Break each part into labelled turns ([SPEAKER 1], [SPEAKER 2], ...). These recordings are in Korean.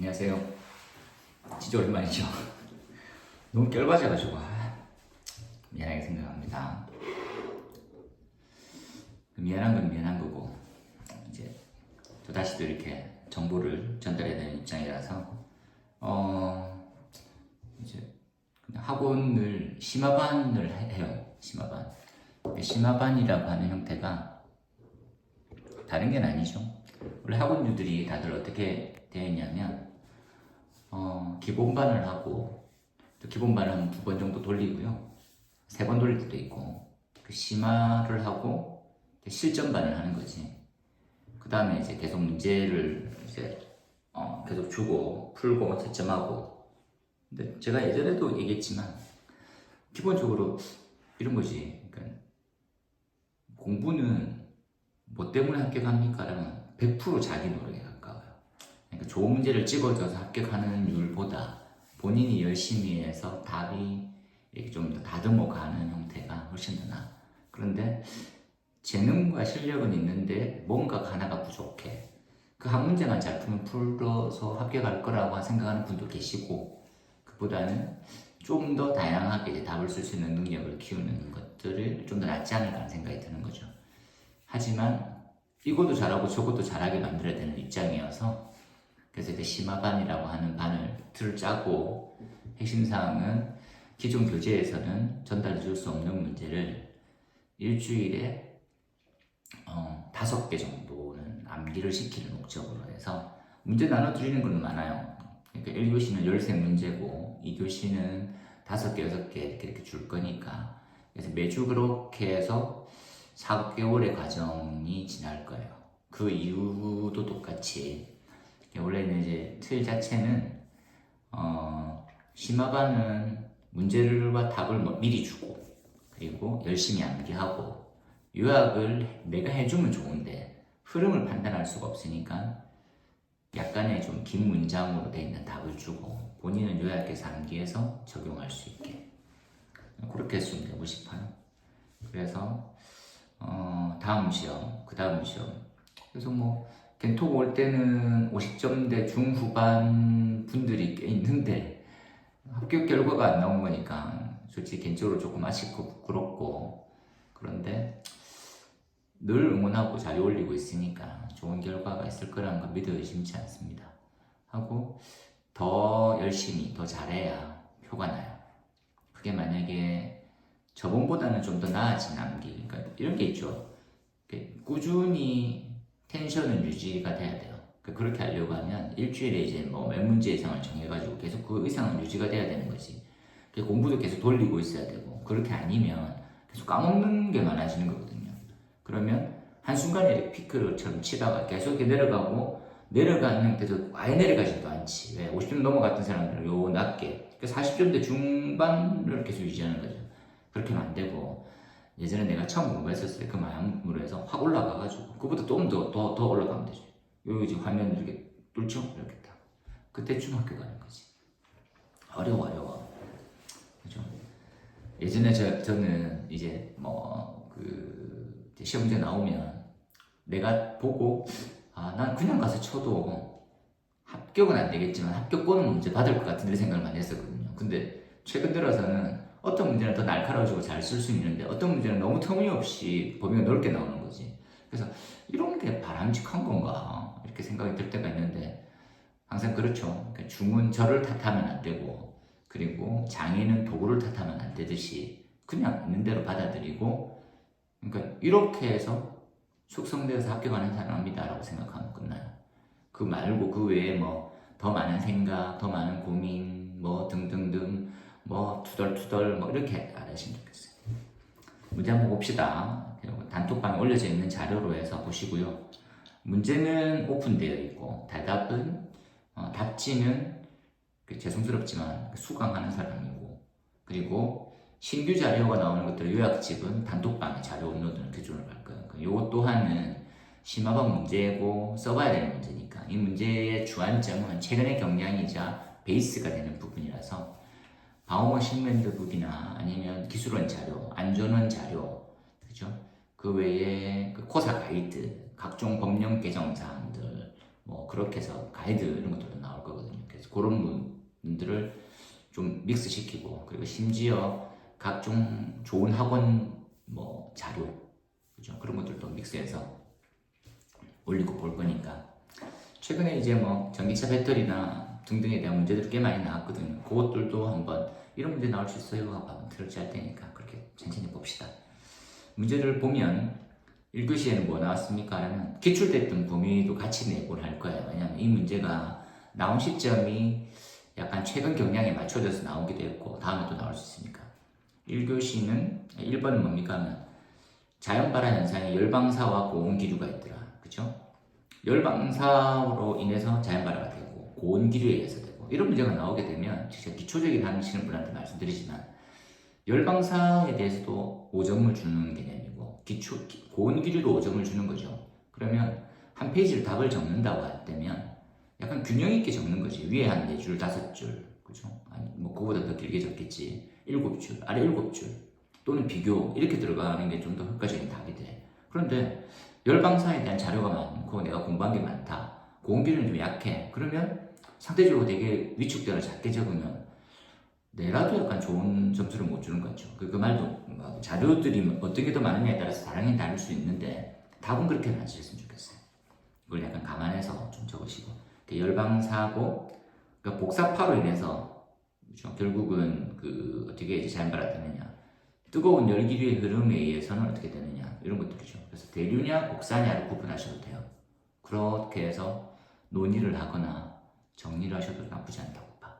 [SPEAKER 1] 안녕하세요. 진짜 오랜만이죠. 너무 결맞아가지고 아, 미안하게 생각합니다. 미안한 건 미안한 거고 이제 또 다시 또 이렇게 정보를 전달해야 되는 입장이라서 어 이제 학원을 심화반을 해- 해요. 심화반. 심화반이라고 하는 형태가 다른 게 아니죠. 원래 학원주들이 다들 어떻게 되어 있냐면 어, 기본반을 하고 또 기본반을 한 두 번 정도 돌리고요. 세 번 돌릴 때도 있고 그 심화를 하고 실전반을 하는 거지. 그 다음에 이제 계속 문제를 이제 어, 계속 주고 풀고 채점하고 근데 제가 예전에도 얘기했지만 기본적으로 이런 거지. 그러니까 공부는 뭐 때문에 합격합니까라면 100% 자기 가까워요. 그러니까 좋은 문제를 찍어줘서 합격하는 율보다 본인이 열심히 해서 답이 이렇게 좀 더 다듬어 가는 형태가 훨씬 더 나아. 그런데 재능과 실력은 있는데 뭔가 하나가 부족해. 그 한 문제만 잘 풀면 풀어서 합격할 거라고 생각하는 분도 계시고, 그보다는 좀 더 다양하게 답을 쓸 수 있는 능력을 키우는 것들을 좀 더 낫지 않을까 하는 생각이 드는 거죠. 하지만 이것도 잘하고 저것도 잘하게 만들어야 되는 입장이어서 그래서 이제 심화반이라고 하는 반을 틀을 짜고 핵심 사항은 기존 교재에서는 전달해 줄 수 없는 문제를 일주일에 어, 다섯 개 정도는 암기를 시키는 목적으로 해서 문제 나눠드리는 건 많아요. 그러니까 1교시는 13문제고 2교시는 다섯 개, 여섯 개 이렇게, 이렇게 줄 거니까 그래서 매주 그렇게 해서 4개월의 과정이 지날 거예요. 그 이유도 똑같이 원래는 이제 틀 자체는 어, 심화반은 문제를과 답을 뭐 미리 주고 그리고 열심히 암기하고 요약을 내가 해주면 좋은데 흐름을 판단할 수가 없으니까 약간의 좀 긴 문장으로 돼 있는 답을 주고 본인은 요약해서 암기해서 적용할 수 있게 그렇게 되고 싶어요. 그래서 어, 다음 시험, 그 다음 시험. 그래서 뭐, 겐톡 올 때는 50점대 중후반 분들이 꽤 있는데, 합격 결과가 안 나온 거니까, 솔직히 개인적으로 조금 아쉽고 부끄럽고, 그런데 늘 응원하고 잘 올리고 있으니까 좋은 결과가 있을 거라는 건 믿어 의심치 않습니다. 하고, 더 열심히, 더 잘해야 표가 나요. 그게 만약에 저번보다는 좀 더 나아진 암기. 그러니까 이런 게 있죠. 꾸준히 텐션은 유지가 돼야 돼요. 그러니까 그렇게 하려고 하면 일주일에 이제 뭐 몇 문제 이상을 정해가지고 계속 그 이상은 유지가 돼야 되는 거지. 그 공부도 계속 돌리고 있어야 되고 그렇게 아니면 계속 까먹는 게 많아지는 거거든요. 그러면 한순간에 피크처럼 치다가 계속 이렇게 내려가고 내려가는 데도 아예 내려가지도 않지. 왜? 50점 넘어갔던 사람들은 요 낮게. 그러니까 40점대 중반을 계속 유지하는 거죠. 그렇게는 안 되고 예전에 내가 처음 공부했었을 때 그 마음으로 해서 확 올라가가지고 그보다 조금 더, 더, 더 올라가면 되죠. 여기 지금 화면 이렇게 뚫죠? 이렇게 딱. 그때쯤 학교 가는 거지. 어려워, 어려워. 그죠? 예전에 저, 저는 이제 뭐, 그, 이제 시험제 나오면 내가 보고, 아, 난 그냥 가서 쳐도 합격은 안 되겠지만 합격권은 문제 받을 것 같은 데 생각을 많이 했었거든요. 근데 최근 들어서는 어떤 문제는 더 날카로워지고 잘 쓸 수 있는데 어떤 문제는 너무 터무니없이 범위가 넓게 나오는 거지. 그래서 이런 게 바람직한 건가 이렇게 생각이 들 때가 있는데 항상 그렇죠. 그러니까 중은 저를 탓하면 안 되고 그리고 장애는 도구를 탓하면 안 되듯이 그냥 있는 대로 받아들이고 그러니까 이렇게 해서 숙성되어서 합격하는 사람이다라고 생각하면 끝나요. 그 말고 그 외에 뭐 더 많은 생각, 더 많은 고민, 뭐 등등등 뭐 투덜투덜 뭐 이렇게 안 하시면 좋겠어요. 문제 한번 봅시다. 단톡방에 올려져 있는 자료로 해서 보시고요. 문제는 오픈되어 있고 대답은 어, 답지는 그 죄송스럽지만 수강하는 사람이고 그리고 신규 자료가 나오는 것들 요약집은 단톡방에 자료 업로드는 기준으로 갈 거예요. 요것 또한은 심화반 문제고 써봐야 되는 문제니까 이 문제의 주안점은 최근의 경향이자 베이스가 되는 부분이라서 방어원 식멘트 북이나 아니면 기술원 자료, 안전원 자료, 그죠? 그 외에 그 코사 가이드, 각종 법령 개정 사항들, 뭐 그렇게 해서 가이드 이런 것들도 나올 거거든요. 그래서 그런 분들을 좀 믹스시키고 그리고 심지어 각종 좋은 학원 뭐 자료 그죠 그런 것들도 믹스해서 올리고 볼 거니까 최근에 이제 뭐 전기차 배터리나 등등에 대한 문제들이 꽤 많이 나왔거든요. 그것들도 한번 이런 문제 나올 수 있어요 하고 한번 트럭할 테니까 그렇게 천천히 봅시다. 문제를 보면 1교시에는 뭐 나왔습니까? 하면 기출됐던 범위도 같이 내고를 할 거예요. 왜냐하면 이 문제가 나온 시점이 약간 최근 경향에 맞춰져서 나오기도 했고 다음에 또 나올 수 있으니까 1교시는 1번은 뭡니까 하면 자연발화 현상에 열방사와 고온기류가 있더라 그죠? 열방사로 인해서 자연발화가 되고 고온기류에 의해서 되고 이런 문제가 나오게 되면 진짜 기초적인 하시는 분한테 말씀드리지만 열방사에 대해서도 5점을 주는 개념이고 기초 고온기류도 5점을 주는 거죠 그러면 한 페이지를 답을 적는다고 할 때면 약간 균형 있게 적는 거지. 위에 한네 줄, 다섯 줄, 그죠? 아니, 뭐, 그거보다 더 길게 적겠지. 일곱 줄, 아래 일곱 줄. 또는 비교, 이렇게 들어가는 게 좀 더 효과적인 답이 돼. 그런데, 열방사에 대한 자료가 많고, 내가 공부한 게 많다. 공기는 좀 약해. 그러면, 상대적으로 되게 위축되어 작게 적으면, 내라도 약간 좋은 점수를 못 주는 거죠. 그, 그 말도, 뭐 자료들이 어떤 게더 많으냐에 따라서 다르긴 다를 수 있는데, 답은 그렇게는 안 쓰셨으면 좋겠어요. 그걸 약간 감안해서 좀 적으시고. 열방사고 그러니까 복사파로 인해서 그렇죠? 결국은 그 어떻게 이제 자연발화되느냐 뜨거운 열기류의 흐름에 의해서는 어떻게 되느냐 이런 것들이죠 그래서 대류냐 복사냐를 구분하셔도 돼요 그렇게 해서 논의를 하거나 정리를 하셔도 나쁘지 않다고 봐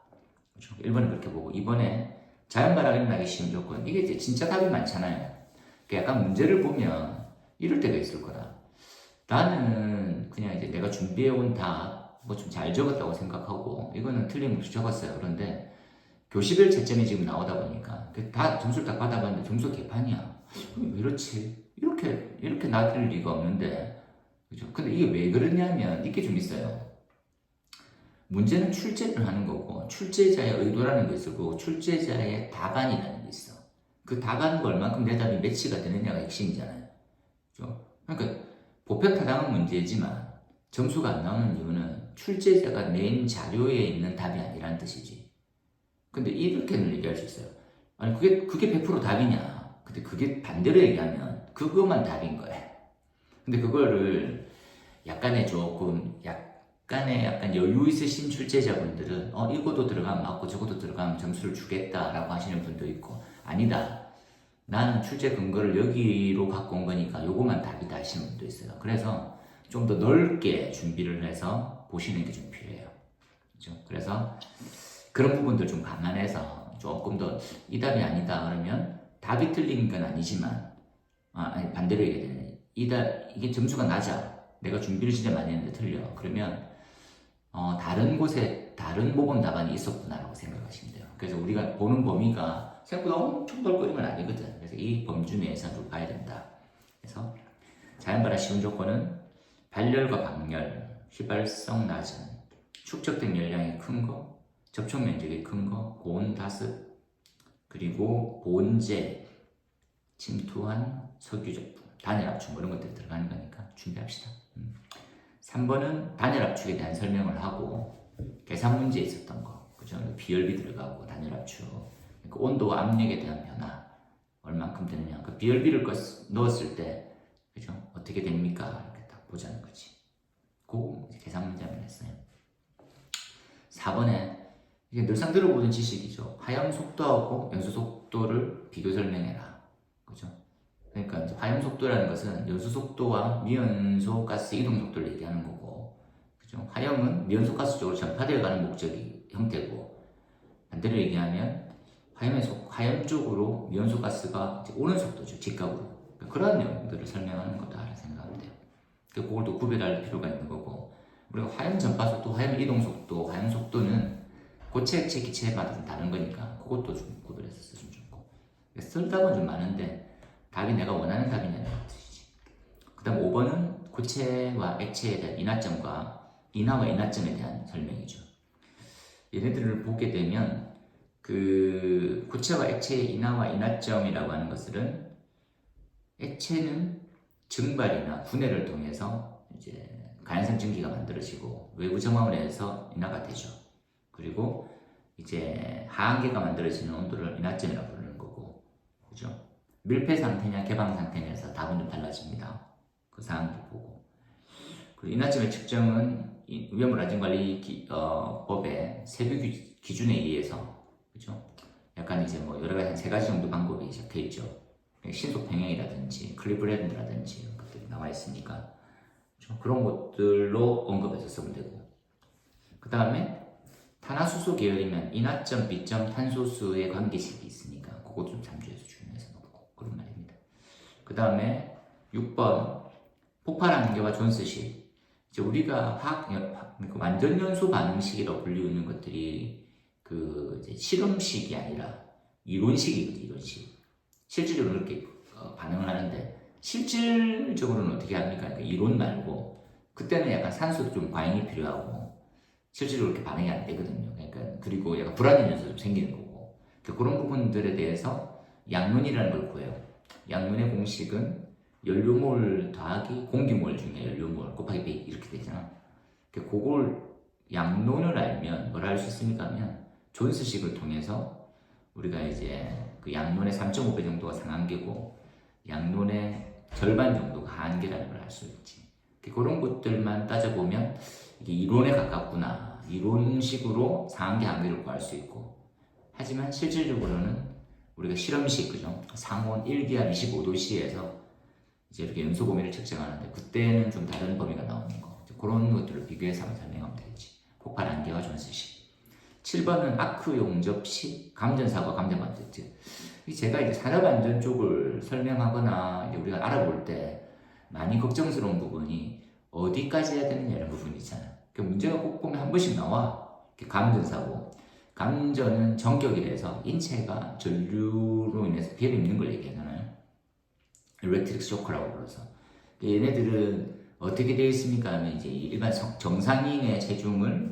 [SPEAKER 1] 그렇죠? 1번은 그렇게 보고 2번에 자연발화가 일어나기 쉬운 조건 이게 이제 진짜 답이 많잖아요 그 약간 문제를 보면 이럴 때가 있을 거다 나는 그냥 이제 내가 준비해온 답 뭐 좀 잘 적었다고 생각하고 이거는 틀림없이 적었어요. 그런데 교시별 채점이 지금 나오다 보니까 그다 점수를 딱 받아봤는데 점수 개판이야. 왜 이렇지? 이렇게 이렇게 나쁠 리가 없는데 그죠? 근데 이게 왜 그러냐면 이게 좀 있어요. 문제는 출제를 하는 거고 출제자의 의도라는 게 있고 출제자의 답안이라는 게 있어. 그 답안과 얼만큼 대답이 매치가 되느냐가 핵심이잖아요. 그죠? 그러니까 보편 타당한 문제지만 점수가 안 나오는 이유는 출제자가 낸 자료에 있는 답이 아니라는 뜻이지. 근데 이렇게는 얘기할 수 있어요. 아니, 그게, 그게 100% 답이냐. 근데 그게 반대로 얘기하면 그것만 답인 거야. 근데 그거를 약간의 조금, 약 간의 약간 여유 있으신 출제자분들은, 어, 이것도 들어가면 맞고 저것도 들어가면 점수를 주겠다라고 하시는 분도 있고, 아니다. 나는 출제 근거를 여기로 갖고 온 거니까 요거만 답이다 하시는 분도 있어요. 그래서 좀 더 넓게 준비를 해서 보시는 게 좀 필요해요. 그죠? 그래서 그런 부분들 좀 감안해서 조금 더 이 답이 아니다 그러면 답이 틀린 건 아니지만 아, 아니 반대로 얘기해야 이 답, 이게 점수가 낮아. 내가 준비를 진짜 많이 했는데 틀려. 그러면 어, 다른 곳에 다른 모범 답안이 있었구나라고 생각하시면 돼요. 그래서 우리가 보는 범위가 생각보다 엄청 넓거리는 건 아니거든. 그래서 이 범주 내에서 좀 봐야 된다. 그래서 자연발화 쉬운 조건은 발열과 방열, 휘발성 낮은, 축적된 열량이 큰 거, 접촉 면적이 큰 거, 고온 다습, 그리고 본제, 침투한 석유 제품, 단열 압축 뭐 이런 것들이 들어가는 거니까 준비합시다. 음. 3번은 단열 압축에 대한 설명을 하고 계산 문제에 있었던 거, 그죠? 비열비 들어가고 단열 압축, 그러니까 온도 압력에 대한 변화 얼만큼 되느냐, 그 비열비를 넣었을 때, 그죠? 어떻게 됩니까? 이렇게 딱 보자는 거지. 그 계산 문제 한번 했어요. 4번에 이게 늘상 들어보는 지식이죠. 하염 속도하고 연소 속도를 비교 설명해라. 그죠? 그러니까 하염 속도라는 것은 연소 속도와 미연소 가스 이동 속도를 얘기하는 거고, 그죠? 하염은 미연소 가스 쪽으로 전파되어 가는 목적이 형태고, 반대로 얘기하면 하염의 속, 하염 쪽으로 미연소 가스가 오는 속도죠. 직각으로. 그러니까 그런 내용들을 설명하는 거다라고 생각하면 돼요. 그걸 또 구별할 필요가 있는 거고, 우리가 화염 전파 속도, 화염 이동 속도, 화염 속도는 고체, 액체, 기체마다 좀 다른 거니까 그것도 좀 구별해서 쓰시면 좋고 쓸답은 좀 많은데 답이 내가 원하는 답이냐는 뜻이지 그 다음 5번은 고체와 액체에 대한 인화점과 인화와 인화점에 대한 설명이죠 얘네들을 보게 되면 그 고체와 액체의 인화와 인화점이라고 하는 것들은 액체는 증발이나 분해를 통해서 이제 가연성 증기가 만들어지고 외부 정화를 해서 인화가 되죠. 그리고 이제 하한계가 만들어지는 온도를 인하점이라고 부르는 거고, 그죠? 밀폐 상태냐 개방 상태냐에 서 답은 좀 달라집니다. 그 사항도 보고. 그리고 인하점의 측정은 이 위험물안전관리 기- 어, 세부 기- 기준에 의해서, 그죠? 약간 이제 뭐 여러 가지 한세 가지 정도 방법이 적혀 있죠. 신속 평형이라든지 클리브랜드라든지 것들이 나와 있으니까? 그런 것들로 언급해서 쓰면 되고. 그 다음에 탄화수소 계열이면 인화점, B점, 탄소수의 관계식이 있으니까 그것도 좀 참조해서 주의해서 놓고 그런 말입니다. 그 다음에 6번 폭발 한계와 존스식 이제 우리가 화학 연- 화- 그 완전 연소 반응식이라고 불리우는 것들이 그 실험식이 아니라 이론식이거든요. 이론식 실질적으로 그렇게 어, 반응을 하는데 실질적으로는 어떻게 합니까? 그러니까 이론 말고 그때는 약간 산소도 좀 과잉이 필요하고 실제로 그렇게 반응이 안 되거든요. 그러니까 그리고 약간 불안한 요소도 좀 생기는 거고 그러니까 그런 부분들에 대해서 양론이라는 걸 구해요. 양론의 공식은 연료몰 더하기 공기몰 중에 연료몰 곱하기 100 이렇게 되잖아. 그러니까 그걸 양론을 알면 뭘할수 있습니까? 하면 존스식을 통해서 우리가 이제 그 양론의 3.5배 정도가 상한계고 양론의 절반 정도가 하한계라는 걸 알 수 있지. 그런 것들만 따져보면 이게 이론에 가깝구나. 이론식으로 상한계 한계를 구할 수 있고. 하지만 실질적으로는 우리가 실험식, 그죠? 상온 1기압 25도씨에서 이제 이렇게 연소 고미를 측정하는데 그때는 좀 다른 범위가 나오는 거. 그런 것들을 비교해서 한번 설명하면 되겠지. 폭발 한계와 존스식. 7번은 아크 용접식, 감전사고, 감전반대트. 제가 이제 산업안전 쪽을 설명하거나 우리가 알아볼 때 많이 걱정스러운 부분이 어디까지 해야 되느냐 이런 부분이 있잖아요. 그 문제가 꼭 보면 한 번씩 나와. 감전사고. 감전은 전격이라서 인체가 전류로 인해서 피해를 입는 걸 얘기하잖아요. 일렉트릭 쇼크라고 불러서. 얘네들은 어떻게 되어 있습니까? 하면 이제 일반 성- 정상인의 체중을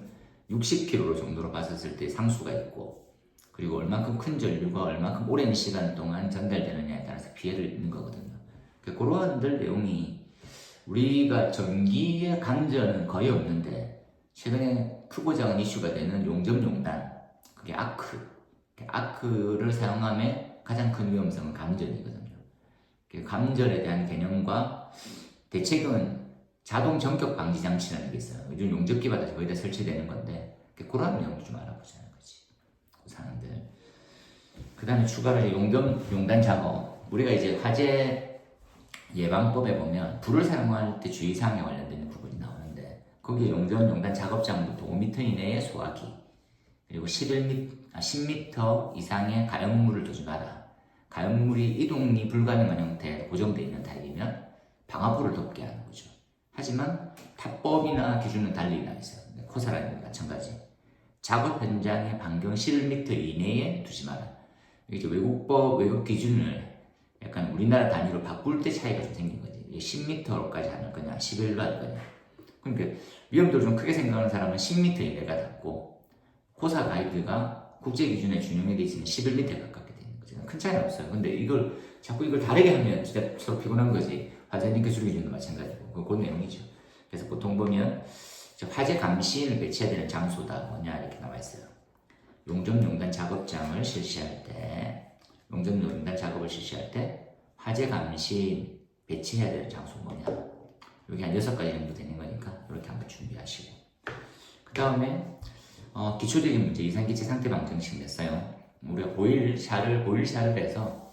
[SPEAKER 1] 60kg 정도로 봤었을 때 상수가 있고, 그리고 얼만큼 큰 전류가 얼만큼 오랜 시간 동안 전달되느냐에 따라서 피해를 입는 거거든요. 그 그러한들 내용이 우리가 전기의 감전은 거의 없는데 최근에 크고 작은 이슈가 되는 용접용단 아크 그 아크를 사용함에 가장 큰 위험성은 감전이거든요. 그 감전에 대한 개념과 대책은 자동 전격 방지 장치라는 게 있어요. 요즘 용접기마다 거의 다 설치되는 건데 그 그런 내용도 좀 알아보자는 거지. 그 사람들. 그 다음에 추가로 용접 용단 작업. 우리가 이제 화재 예방법에 보면 불을 사용할 때 주의사항에 관련된 부분이 나오는데 거기에 용전 용단 작업장부터 5m 이내의 소화기 그리고 11m, 아, 10m 이상의 가연물을 두지 마라. 가연물이 이동이 불가능한 형태에 고정되어 있는 타입이면 방화포를 덮게 하는 거죠. 하지만 타법이나 기준은 달리 나 있어요. 코사라는 마찬가지. 작업 현장의 반경 11m 이내에 두지 마라. 이제 외국법, 외국 기준을 약간 우리나라 단위로 바꿀 때 차이가 좀 생긴 거지. 10m까지 하는 거냐, 11로 할 거냐. 그러니까 위험도를 좀 크게 생각하는 사람은 10m 이내가 닿고, 코사 가이드가 국제 준용이 돼 있으면 11m에 가깝게 되는 거죠. 큰 차이는 없어요. 근데 이걸 자꾸 이걸 다르게 하면 진짜 서로 피곤한 거지. 화재 링크 줄이 기준도 마찬가지고. 그, 그 내용이죠. 그래서 보통 보면 저 화재 감시인을 배치해야 되는 장소다 뭐냐 이렇게 나와 있어요. 용접 용단 작업장을 실시할 때 용접 용단 작업을 실시할 때 화재 감시인 배치해야 되는 장소 뭐냐 여기 한 여섯 가지 정도 되는 거니까 이렇게 한번 준비하시고 그 다음에 어, 기초적인 문제 이상기체 상태 방정식 냈어요. 우리가 보일샤를 보일샤를 해서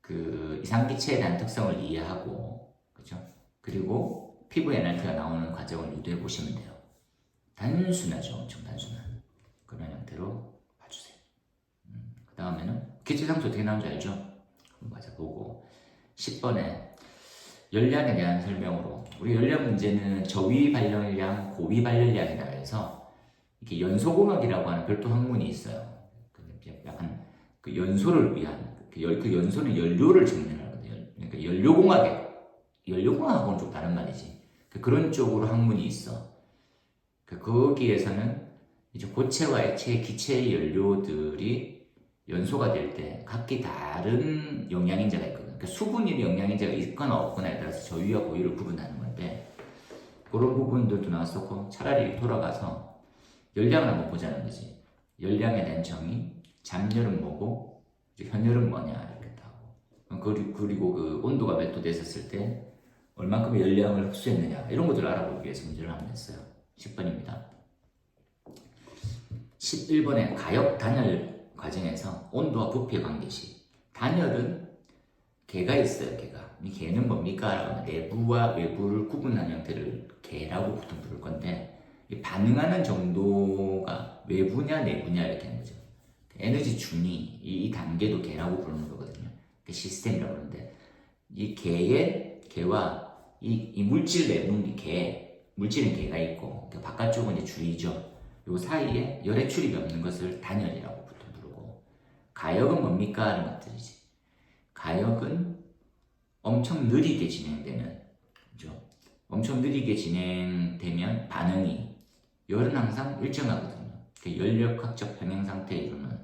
[SPEAKER 1] 그 이상기체에 대한 특성을 이해하고 그죠? 그리고 피부 NRT가 나오는 과정을 유도해 보시면 돼요. 단순하죠, 엄청 단순한 그런 형태로 봐주세요. 음, 그 다음에는 기체상수 어떻게 나오는지 알죠? 한번 맞아보고 10번에 열량에 대한 설명으로 우리 열량 문제는 저위 발열량, 고위 발열량이라 해서 이렇게 연소공학이라고 하는 별도 학문이 있어요. 약간 그 연소를 위한 그, 열, 그 연소는 연료를 증명하거든요. 그러니까 연료공학에 연료공학하고는 좀 다른 말이지. 그 그런 쪽으로 학문이 있어. 그 거기에서는 이제 고체와 액체, 기체의 연료들이 연소가 될 때 각기 다른 영양인자가 있거든. 그러니까 수분이 영양인자가 있거나 없거나에 따라서 저위와 고위를 구분하는 건데 그런 부분들도 나왔었고 차라리 돌아가서 열량을 한번 보자는 거지. 열량에 대한 정의, 잠열은 뭐고 현열은 뭐냐 이렇게 하고 그리고, 그리고 그 온도가 몇 도 됐었을 때 얼만큼의 열량을 흡수했느냐 이런 것들을 알아보기 위해서 문제를 한번 냈어요. 10번입니다. 11번에 가역 단열 과정에서 온도와 부피의 관계시 단열은 개가 있어요 개가 이 개는 뭡니까? 라고 내부와 외부를 구분한 형태를 개라고 보통 부를 건데 이 반응하는 정도가 외부냐 내부냐 이렇게 하는 거죠 에너지 준위 이, 이 단계도 개라고 부르는 거거든요 그 시스템이라고 그러는데 이 개의 개와 이, 이 물질 내부는 개 물질은 개가 있고 그 바깥쪽은 이제 줄이죠 요 사이에 열의 출입이 없는 것을 단열이라고 보통 부르고 가역은 뭡니까? 하는 것들이지 가역은 엄청 느리게 진행되는 그죠? 엄청 느리게 진행되면 반응이 열은 항상 일정하거든요 그 연력학적 평행 상태에 이르는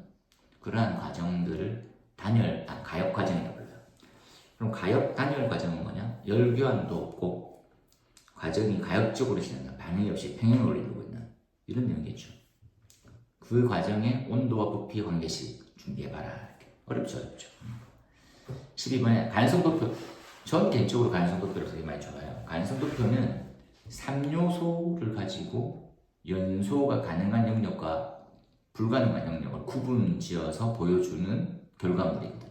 [SPEAKER 1] 그러한 과정들을 단열, 아, 가역 과정이라고 불러요 그럼 가역 단열 과정은 뭐냐? 열 교환도 없고 과정이 가역적으로 진행된다 반응이 없이 평행을 이루고 있는 이런 내용이겠죠. 그 과정에 온도와 부피 관계식 준비해봐라. 이렇게. 어렵죠, 어렵죠. 12번에 가연성 도표. 전 개인적으로 가연성 도표를 되게 많이 좋아해요. 가연성 도표는 3요소를 가지고 연소가 가능한 영역과 불가능한 영역을 구분 지어서 보여주는 결과물이거든요.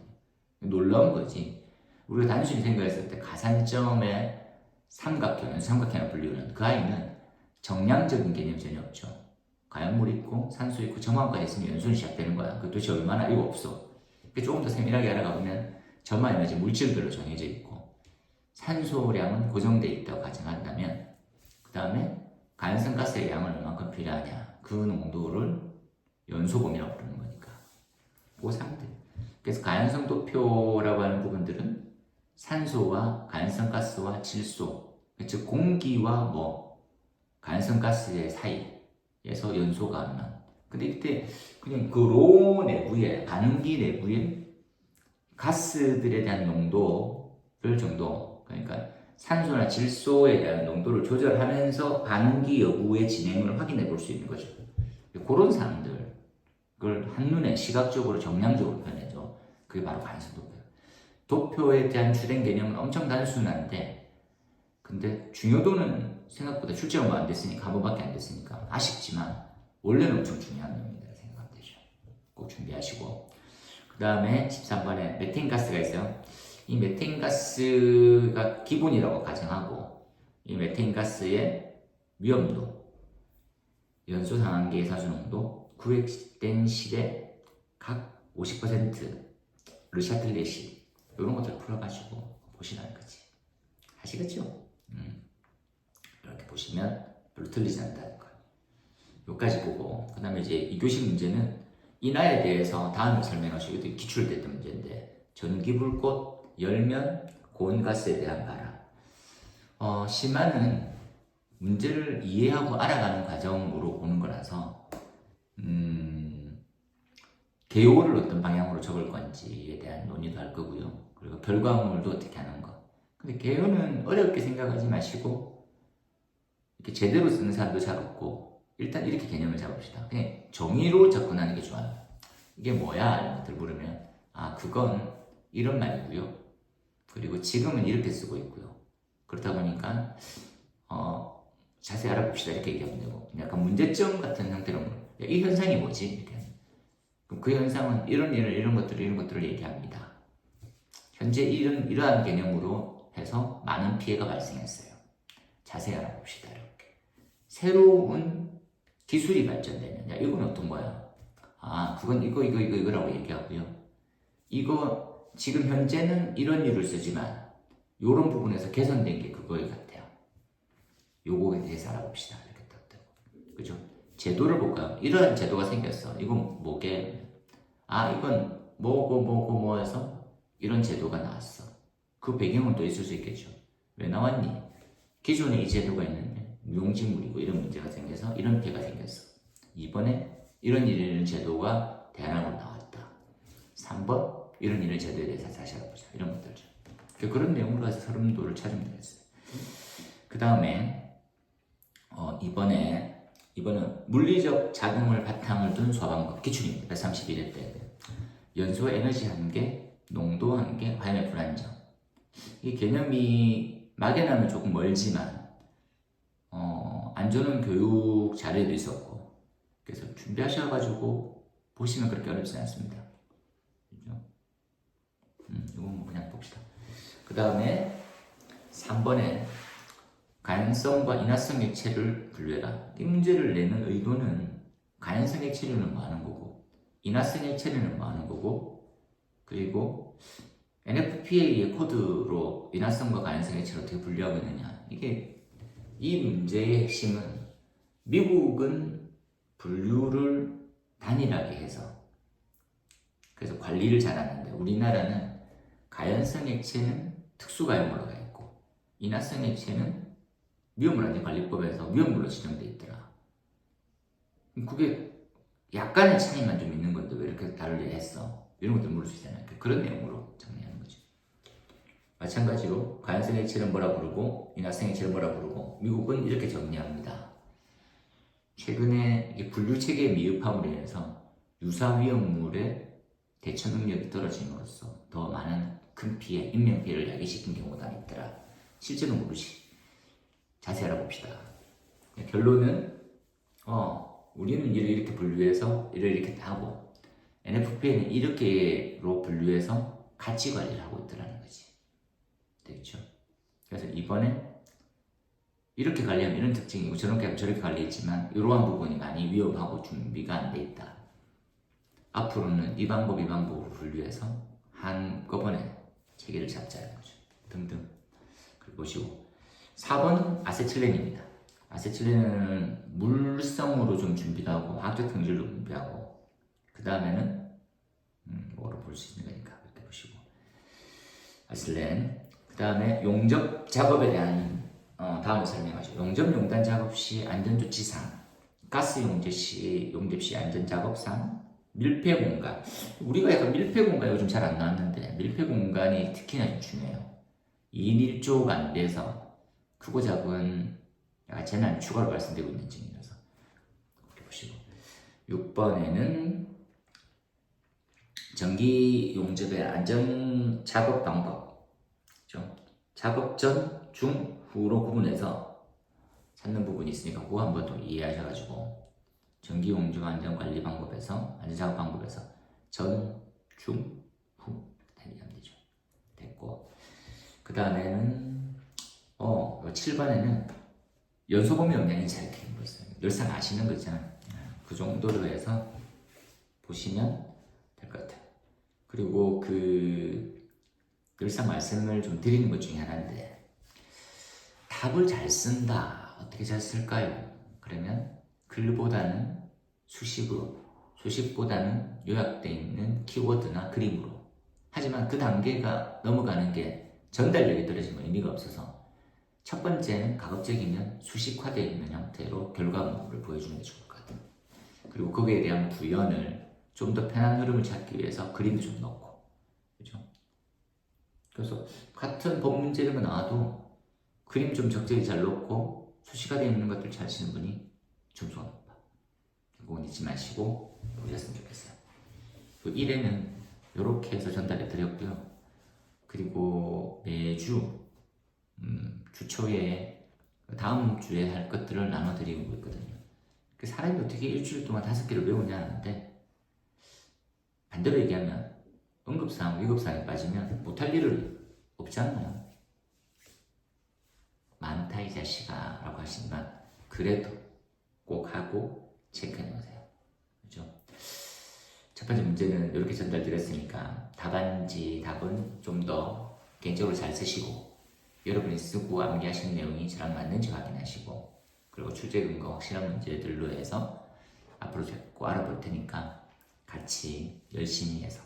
[SPEAKER 1] 놀라운 거지. 우리가 단순히 생각했을 때 가산점의 삼각형, 삼각형을 불리우는 그 아이는 정량적인 개념이 전혀 없죠. 가연물 있고 산소 있고 점화까지 있으면 연소는 시작되는 거야. 그 도대체 얼마나 이거 없어. 그 조금 더 세밀하게 알아가 보면 점화 에너지 물질별로 정해져 있고 산소량은 고정돼 있다고 가정한다면 그 다음에 가연성 가스의 양은 얼만큼 필요하냐. 그 농도를 연소범위라고 부르는 거니까. 그 상태. 그래서 가연성 도표라고 하는 부분들은 산소와 가연성 가스와 질소 즉 공기와 뭐 가연성 가스의 사이에서 연소가 하는 근데 이때 그냥 그 로 내부에 반응기 내부에 가스들에 대한 농도를 정도 그러니까 산소나 질소에 대한 농도를 조절하면서 반응기 여부의 진행을 확인해 볼 수 있는 거죠. 그런 사항들을 한눈에 시각적으로 정량적으로 표현해줘. 그게 바로 가연성 도표예요. 도표에 대한 주된 개념은 엄청 단순한데 근데 중요도는 생각보다 출제가 뭐안 됐으니까 한 번밖에 안 됐으니까 아쉽지만 원래는 엄청 중요한 내용이다 생각하면 되죠. 꼭 준비하시고 그 다음에 13번에 메탄가스가 있어요. 이 메탄가스가 기본이라고 가정하고 이 메탄가스의 위험도, 연소 상한계의 사수농도, 구획된 실의 각 50%를 샤틀렛이 이런 것들 풀어가지고 보시라는 거지. 아시겠죠? 음. 이렇게 보시면 별로 틀리지 않다는 거. 여기까지 보고 그 다음에 이제 2교시 문제는 인하에 대해서 다음에 설명하시고 이것도 기출됐던 문제인데 전기불꽃, 열면, 고온가스에 대한 바람 어, 심화는 문제를 이해하고 알아가는 과정으로 보는 거라서 음, 개요를 어떤 방향으로 적을 건지에 대한 논의도 할 거고요 그리고 결과물도 어떻게 하는 거 근데 개요는 어렵게 생각하지 마시고 이렇게 제대로 쓰는 사람도 잘 없고 일단 이렇게 개념을 잡읍시다. 그냥 정의로 접근하는 게 좋아요. 이게 뭐야? 이런 것들 물으면 아 그건 이런 말이고요. 그리고 지금은 이렇게 쓰고 있고요. 그렇다 보니까 어, 자세히 알아봅시다 이렇게 얘기하면 되고 약간 문제점 같은 형태로 야, 이 현상이 뭐지? 이렇게 그럼 그 현상은 이런 이런 이런 것들을 이런 것들을 얘기합니다. 현재 이런 이러한 개념으로 해서 많은 피해가 발생했어요. 자세히 알아봅시다 이렇게. 새로운 기술이 발전되면 야 이건 어떤 거야? 아 그건 이거 이거 이거 이거라고 얘기하고요. 이거 지금 현재는 이런 이유를 쓰지만 이런 부분에서 개선된 게 그거 같아요. 요거에 대해서 알아봅시다. 이렇게 딱 되고 그죠? 제도를 볼까요? 이런 제도가 생겼어. 이건 뭐게? 아 이건 뭐고 뭐고 뭐 해서 이런 제도가 나왔어. 그 배경은 또 있을 수 있겠죠. 왜 나왔니? 기존에 이 제도가 있는데 무용지물이고 이런 문제가 생겨서 이런 피해가 생겼어. 이번에 이런 이런 제도가 대안으로 나왔다. 3번 이런 이런 제도에 대해서 다시 알아보자. 이런 것들죠. 그런 내용으로 해서 서름도를 찾으면 되겠어요. 그 다음에 어, 이번에 이번은 물리적 작용을 바탕을 둔 소화방법 기출입니다. 131회 때 연소 에너지 한계, 농도 한계, 화염의 불안정. 이 개념이 막연하면 조금 멀지만 어, 안 좋은 교육 자료도 있었고 그래서 준비하셔가지고 보시면 그렇게 어렵지 않습니다. 이건 뭐 그냥 봅시다. 그 다음에 3번에 가연성과 인화성 액체를 분류해라. 이 문제를 내는 의도는 가연성 액체류는 뭐 하는 거고 인화성 액체류는 뭐 하는 거고 그리고 NFPA의 코드로 인화성과 가연성 액체를 어떻게 분류하고 있느냐 이게 이 문제의 핵심은 미국은 분류를 단일하게 해서 그래서 관리를 잘하는데 우리나라는 가연성 액체는 특수가연물로 가 있고 인화성 액체는 위험물안전 관리법에서 위험물로 지정돼 있더라. 그게 약간의 차이만 좀 있는 건데 왜 이렇게 다르게 했어? 이런 것들 물을 수 있잖아요. 그런 내용으로 정리하는 거죠. 마찬가지로 가연성 액체를 뭐라 부르고 인화성 액체를 뭐라 부르고 미국은 이렇게 정리합니다. 최근에 분류 체계의 미흡함으로 인해서 유사 위험물의 대처 능력이 떨어짐으로써 더 많은 큰 피해, 인명 피해를 야기시킨 경우가 있더라. 실제로 모르지. 자세히 알아봅시다. 결론은 어 우리는 이를 이렇게 분류해서 이를 이렇게 하고 NFP는 이렇게로 분류해서 가치 관리를 하고 있더라는 거지. 되겠죠? 그래서 이번에 이렇게 관리하면 이런 특징이고 저렇게 하면 저렇게 관리했지만 이러한 부분이 많이 위험하고 준비가 안 돼 있다. 앞으로는 이 방법 이 방법으로 분류해서 한꺼번에 체계를 잡자는 거죠. 등등. 그리고 보시고 4번은 아세틸렌입니다. 아세틸렌은 물성으로 좀 준비도 하고 화학적 성질로 준비하고 그 다음에는 음, 뭐로 볼 수 있는 거니까 이렇게 보시고 아세틸렌 그 다음에 용접 작업에 대한 어, 다음을 설명하죠. 용접 용단 작업 시 안전조치상 가스 용접 시 용접 시 안전 작업상 밀폐 공간. 우리가 약간 밀폐 공간 요즘 잘 안 나왔는데 밀폐 공간이 특히나 좀 중요해요. 2인 1조가 안 돼서 크고 작은 약간 재난 추가로 발생되고 있는 중이라서. 이렇게 보시고. 6번에는 전기 용접의 안전 작업 방법. 좀 작업 전, 중, 후로 구분해서 찾는 부분이 있으니까 그거 한번 더 이해하셔가지고 전기 용접 안전 관리 방법에서 안전 작업 방법에서 전, 중, 후 이해하면 되죠. 됐고 그 다음에는 어 7번에는 연소범위 영향이 잘 이렇게 있어요. 늘상 아시는 거 있잖아요. 그 정도로 해서 보시면 될 것 같아요. 그리고 그 늘상 말씀을 좀 드리는 것 중에 하나인데 답을 잘 쓴다. 어떻게 잘 쓸까요? 그러면 글보다는 수식으로, 수식보다는 요약되어 있는 키워드나 그림으로. 하지만 그 단계가 넘어가는 게 전달력이 떨어지면 의미가 없어서 첫 번째는 가급적이면 수식화되어 있는 형태로 결과물을 보여주는 게 좋을 것 같아요. 그리고 거기에 대한 구현을 좀 더 편한 흐름을 찾기 위해서 그림도 좀 넣고, 그죠? 그래서 같은 법 문제가 나와도 그림 좀 적절히 잘 넣고 수식화되어 있는 것들 잘 치는 분이 높아. 그건 잊지 마시고 보셨으면 좋겠어요. 그 1회는 이렇게 해서 전달해 드렸고요. 그리고 매주 음, 주 초에 다음 주에 할 것들을 나눠 드리고 있거든요. 그 사람이 어떻게 일주일 동안 다섯 개를 외우냐 하는데 반대로 얘기하면 응급상황, 위급상황에 빠지면 못할 일은 없지 않나요? 많다 이 자식아 라고 하시지만 그래도 꼭 하고 체크해 놓으세요. 그죠? 첫 번째 문제는 이렇게 전달드렸으니까 답안지 답은 좀 더 개인적으로 잘 쓰시고 여러분이 쓰고 암기하신 내용이 저랑 맞는지 확인하시고 그리고 출제 근거 확실한 문제들로 해서 앞으로 자꾸 알아볼 테니까 같이 열심히 해서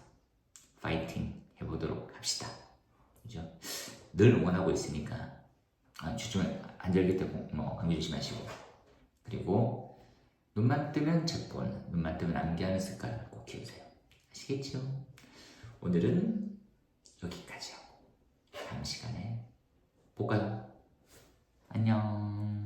[SPEAKER 1] 파이팅 해보도록 합시다. 그죠? 늘 응원하고 있으니까 아, 주중에 안절기 때 뭐 감기 조심하시고 그리고 눈만 뜨면 책본, 눈만 뜨면 암기하는 습관을 꼭 키우세요. 아시겠죠? 오늘은 여기까지 하고 다음 시간에 볼까요? 안녕.